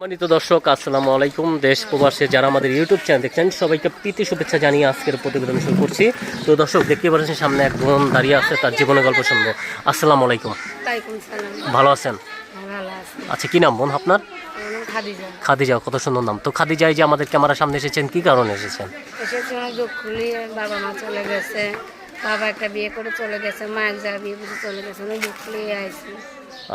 সম্মানিত দর্শক আসসালামু আলাইকুম। দেশ প্রবাসে যারা আমাদের ইউটিউব চ্যানেল দেখছেন সবাইকে প্রীতি শুভেচ্ছা জানিয়ে আজকের প্রতিবেদন শুরু করছি। তো দর্শক দেখতে পাচ্ছেন সামনে এক বোন দাঁড়িয়ে আছে তার জীবনের গল্প শুনব। আসসালামু আলাইকুম। ভালো আছেন? আচ্ছা কি নাম বোন আপনার? খাদিজা। কত সুন্দর নাম। তো খাদিজাই যে আমাদের ক্যামেরার সামনে এসেছেন কি কারণে এসেছেন? এসেছি অনেক দুঃখ নিয়ে বাবা মা চলে গেছে। বাবা একটা বিয়ে করে চলে গেছে মা এক জায়গায় বিয়ে করে চলে গেছে অনেক দুঃখ নিয়ে আইছি।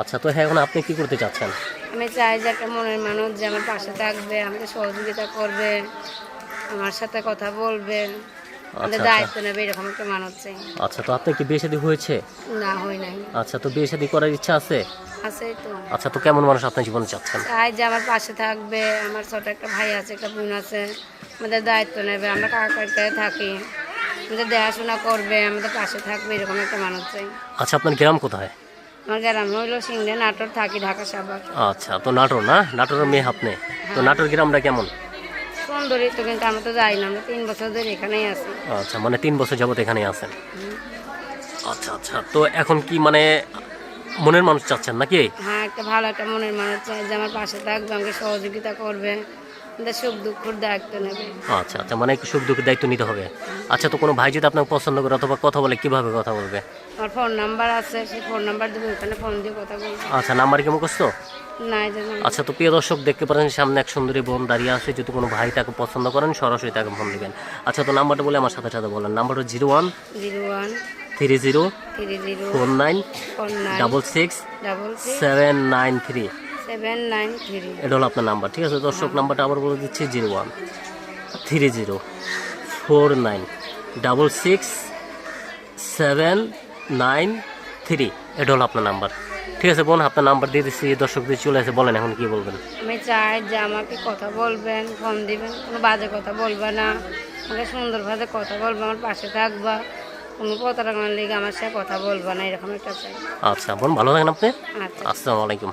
আচ্ছা তো হ্যাঁ এখন আপনি কি করতে চাচ্ছেন? আমি চাই যে একটা মনের মানুষ যে আমার পাশে থাকবে আমাকে সহযোগিতা করবে আমার সাথে কথা বলবে। আমাদের আচ্ছা, দায়িত্ব নেবে এরকম একটা মানুষ চাই। আচ্ছা তো আপনার কি বিয়ে শাদী হয়েছে? না হয় নাই। আচ্ছা তো বিয়ে শাদী করার ইচ্ছা আছে? আছে তো। আচ্ছা তো কেমন মানুষ আপনার জীবনে চাচ্ছেন? চাই যে আমার পাশে থাকবে আমার ছোট একটা ভাই আছে একটা বোন আছে আমাদের দায়িত্ব নেবে আমরা থাকি আমাদের দেখাশোনা করবে আমাদের পাশে থাকবে এরকম একটা মানুষ চাই। আচ্ছা আপনার গ্রাম কোথায়? আমার গ্রাম হইল সিংড়ে নাটোর থাকি ঢাকা সাভার। আচ্ছা তো নাটোর না? নাটোরের মেয়ে আপনি। তো নাটোর গ্রামটা কেমন? সুন্দরী তো কিন্তু আমরা তো যাই না আমরা তিন বছর ধরে এখানেই আছি। আচ্ছা মানে তিন বছর যাবত এখানে আছেন? আচ্ছা আচ্ছা তো এখন কি মানে মনের মানুষ চাচ্ছেন নাকি? হ্যাঁ একটা ভালো একটা মনের মানুষ চাই যে আমার পাশে থাকবে আমাকে সহযোগিতা করবে। সুখ দুঃখর দায়িত্ব নেবে। আচ্ছা আচ্ছা মানে একটু সুখ দুঃখের দায়িত্ব নিতে হবে? আচ্ছা তো কোনো ভাই যদি আপনাকে পছন্দ করে অথবা কথা বলে কীভাবে কথা বলবে? আমার ফোন নাম্বার আছে সেই ফোন নাম্বার দেবো ওখানে ফোন দিয়ে কথা বলব। আচ্ছা নাম্বার কি মুখস্থ? আচ্ছা তো প্রিয় দর্শক দেখতে পারেন সামনে এক সুন্দরী বোন দাঁড়িয়ে আছে যদি কোনো ভাই তাকে পছন্দ করেন সরাসরি তাকে ফোন দিবেন। আচ্ছা তো নাম্বারটা বলে আমার সাথে সাথে বলেন। নাম্বার হচ্ছে zero one zero one three zero three zero four nine double six double seven nine three. Seven nine three এটা হলো আপনার নাম্বার ঠিক আছে? দর্শক নাম্বারটা আবার বলে দিচ্ছি zero one three zero four nine double six seven nine three. এটা হলো আপনার নাম্বার ঠিক আছে বোন? আপনার নাম্বার দিয়ে দিচ্ছি দর্শকদের চলে আসে। বলেন এখন কি বলবেন? আমি চাই যে আমাকে কথা বলবেন ফোন দিবেন কোনো বাজে কথা বলবে না। আমাকে সুন্দরভাবে কথা বলবে আমার পাশে থাকবা। কোনো প্রতারণার লেগে আমার সাথে কথা বলবে না এরকম একটা চাই। আচ্ছা বোন ভালো থাকেন আপনি। আচ্ছা। আসসালামু আলাইকুম।